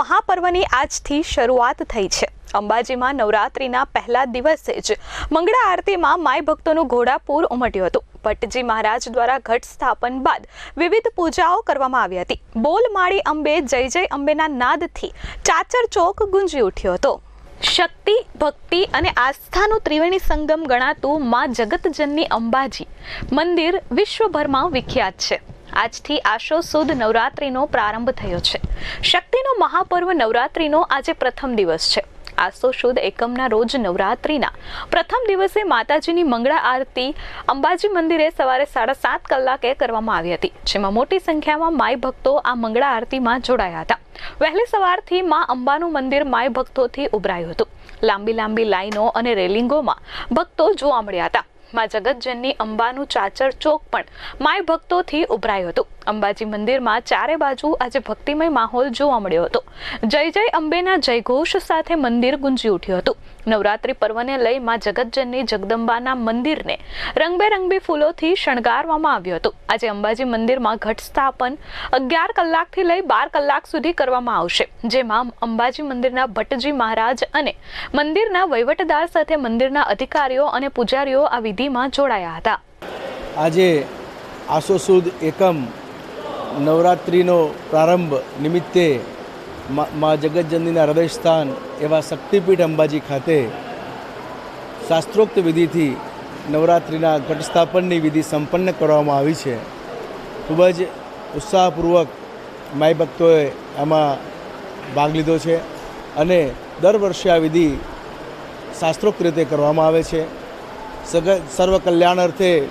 મહાપર્વની આજથી શરૂઆત થઈ છે. અંબાજીમાં નવરાત્રિના પહેલા દિવસે જ મંગળા આરતીમાં માય ભક્તોનું ઘોડાપૂર ઉમટ્યું હતું. ભટ્ટજી મહારાજ દ્વારા ઘટ સ્થાપન બાદ વિવિધ પૂજાઓ કરવામાં આવી હતી. બોલ માળી અંબે, જય જય અંબેના નાદથી ચાચર ચોક ગુંજી ઉઠ્યો હતો. શક્તિ, ભક્તિ અને આસ્થાનું ત્રિવેણી સંગમ ગણાતું મા જગતજનની અંબાજી મંદિર વિશ્વભરમાં વિખ્યાત છે. આજથી આશો સુદ નવરાત્રિનો પ્રારંભ થયો છે. શક્તિનો મહાપર્વ નવરાત્રિનો આજે પ્રથમ દિવસ છે. આસો સુદ એકમના રોજ નવરાત્રિના પ્રથમ દિવસે માતાજીની મંગળા આરતી અંબાજી મંદિરે સવારે સાડા સાત કલાકે કરવામાં આવી હતી, જેમાં મોટી સંખ્યામાં માય ભક્તો આ મંગળા આરતીમાં જોડાયા હતા. વહેલી સવારથી મા અંબાનું મંદિર માય ભક્તોથી ઉભરાયું હતું. લાંબી લાંબી લાઈનો અને રેલિંગોમાં ભક્તો જોવા મળ્યા હતા. માં જગતજનની અંબાનું ચાચર ચોક પણ માય ભક્તોથી ઉભરાયું હતું. અંબાજી મંદિરમાં ચારે બાજુ આજે ભક્તિમય માહોલ જોવા મળ્યો હતો. જય જય અંબેના જયઘોષ સાથે મંદિર ગુંજી ઉઠ્યું હતું. નવરાત્રિ પર્વને લઈ માં જગતજનની જગદંબાના મંદિરને રંગબેરંગી ફૂલોથી શણગારવામાં આવ્યું હતું. આજે અંબાજી મંદિરમાં ઘટ સ્થાપન અગિયાર કલાકથી લઈ બાર કલાક સુધી કરવામાં આવશે. જેમાં અંબાજી મંદિરના ભટ્ટજી મહારાજ અને મંદિરના વહીવટદાર સાથે મંદિરના અધિકારીઓ અને પૂજારીઓ આ વિધિમાં જોડાયા હતા. આજે આસો સુદ એકમ નવરાત્રિનો પ્રારંભ નિમિત્તે મા જગતજનનીના હૃદયસ્થાન એવા શક્તિપીઠ અંબાજી ખાતે શાસ્ત્રોક્ત વિધિથી નવરાત્રિના ઘટસ્થાપનની વિધિ સંપન્ન કરવામાં આવી છે. ખૂબ જ ઉત્સાહપૂર્વક માય ભક્તોએ આમાં ભાગ લીધો છે અને દર વર્ષે આ વિધિ શાસ્ત્રોક્ત રીતે કરવામાં આવે છે. સગત સર્વ કલ્યાણ અર્થે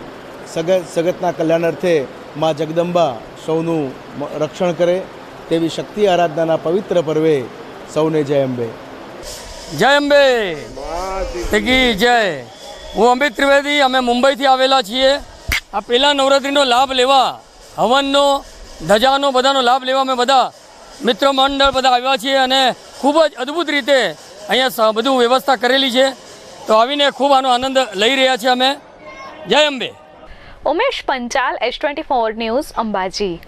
સગત સગતના કલ્યાણ અર્થે મા જગદંબા સૌનું રક્ષણ કરે તેવી શક્તિ આરાધનાના પવિત્ર પર્વે સૌને જય અંબે. જય અંબે. કી જય. હું અમિત ત્રિવેદી, અમે મુંબઈથી આવેલા છીએ. આ પહેલા નવરાત્રિનો લાભ લેવા, હવનનો, ધજાનો, બધાનો લાભ લેવા અમે બધા મિત્ર મંડળ બધા આવ્યા છીએ અને ખૂબ જ અદ્ભુત રીતે અહીંયા બધું વ્યવસ્થા કરેલી છે. તો આવીને ખૂબ આનો આનંદ લઈ રહ્યા છીએ અમે. જય Ambe. Umesh Panchal, S twenty four news Ambaji.